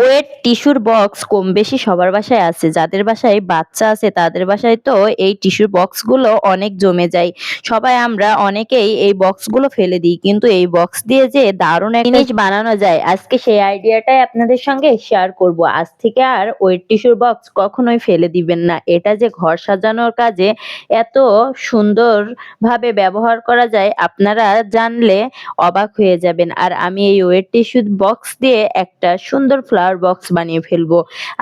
Wait, টিস্যুর box কম বেশি সবার বাসায় আছে। যাদের বাসায় বাচ্চা আছে, তাদের বাসায় তো এই টিস্যুর বক্সগুলো অনেক জমে যায়। সবাই আমরা অনেকেই এই বক্সগুলো ফেলে দিই। কিন্তু এই বক্স দিয়ে যে দারুণ এক জিনিস বানানো যায়, আজকে সেই আইডিয়াটাই আপনাদের সঙ্গে শেয়ার করব। আজ থেকে আর ওয়েট, টিস্যুর বক্স কখনোই ফেলে দিবেন না। এটা যে ঘর সাজানোর কাজে এত সুন্দরভাবে ব্যবহার করা যায়, আপনারা জানলে অবাক হয়ে যাবেন। আর আমি এই ওয়েট টিস্যু বক্স দিয়ে একটা সুন্দর ফ্লাওয়ার বক্স বানিয়ে ফেলব।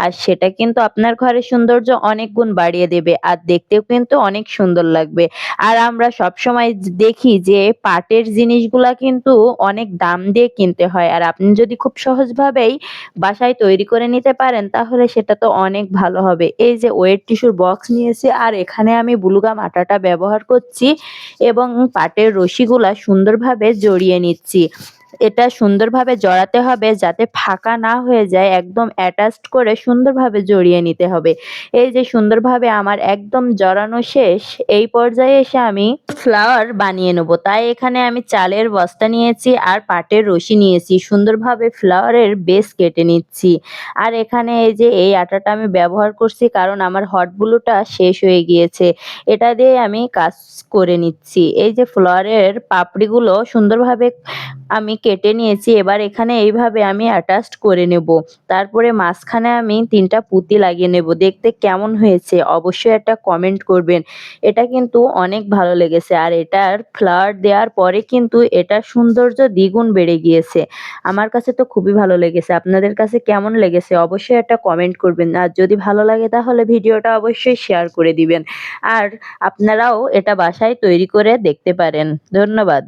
আর সেটা কিন্তু আপনার ঘরের সৌন্দর্য অনেক গুণ বাড়িয়ে দেবে। আর দেখতেও কিন্তু অনেক সুন্দর লাগবে। আর আমরা সবসময় দেখি যে পাটের জিনিসগুলা কিন্তু অনেক দাম দিয়ে কিনতে হয়। আর আপনি যদি খুব সহজভাবেই বাসায় তৈরি করে নিতে পারেন, তাহলে সেটা তো অনেক ভালো হবে। এই যে ওয়েট টিস্যুর বক্স নিয়েছি, আর এখানে আমি বুলুগাম আটাটা ব্যবহার করছি এবং পাটের রশিগুলা সুন্দরভাবে জড়িয়ে নিচ্ছি। এটা সুন্দরভাবে জড়াতে হবে যাতে ফাঁকা না হয়ে যায়, একদম অ্যাটাচড করে সুন্দরভাবে জড়িয়ে নিতে হবে। এই যে সুন্দরভাবে আমার একদম জড়ানো শেষ, এই পর্যায়ে এসে আমি ফ্লাওয়ার বানিয়ে নেব। তাই এখানে আমি চালের বস্তা নিয়েছি আর পাটের রশি নিয়েছি। সুন্দরভাবে ফ্লাওয়ারের বেস কেটে নিচ্ছি। আর এখানে এই যে এই আটাটা আমি ব্যবহার করছি কারণ আমার হট ব্লুটা শেষ হয়ে গিয়েছে। এটা দিয়ে আমি কাজ করে নিচ্ছি। এই যে ফ্লাওয়ারের পাপড়িগুলো সুন্দরভাবে আমি কেটে নিয়েছি, এবার এখানে এইভাবে আমি অ্যাটাচড করে নেব। তারপরে মাঝখানে আমি তিনটা পুঁতি লাগিয়ে নেব। দেখতে কেমন হয়েছে অবশ্যই একটা কমেন্ট করবেন। এটা কিন্তু অনেক ভালো লেগেছে আর এটার ফ্লাওয়ার দেওয়ার পরে কিন্তু এটার সৌন্দর্য দ্বিগুণ বেড়ে গিয়েছে। আমার কাছে তো খুবই ভালো লেগেছে। আপনাদের কাছে কেমন লেগেছে অবশ্যই একটা কমেন্ট করবেন। আর যদি ভালো লাগে তাহলে ভিডিওটা অবশ্যই শেয়ার করে দিবেন। আর আপনারাও এটা বাসায় তৈরি করে দেখতে পারেন। ধন্যবাদ।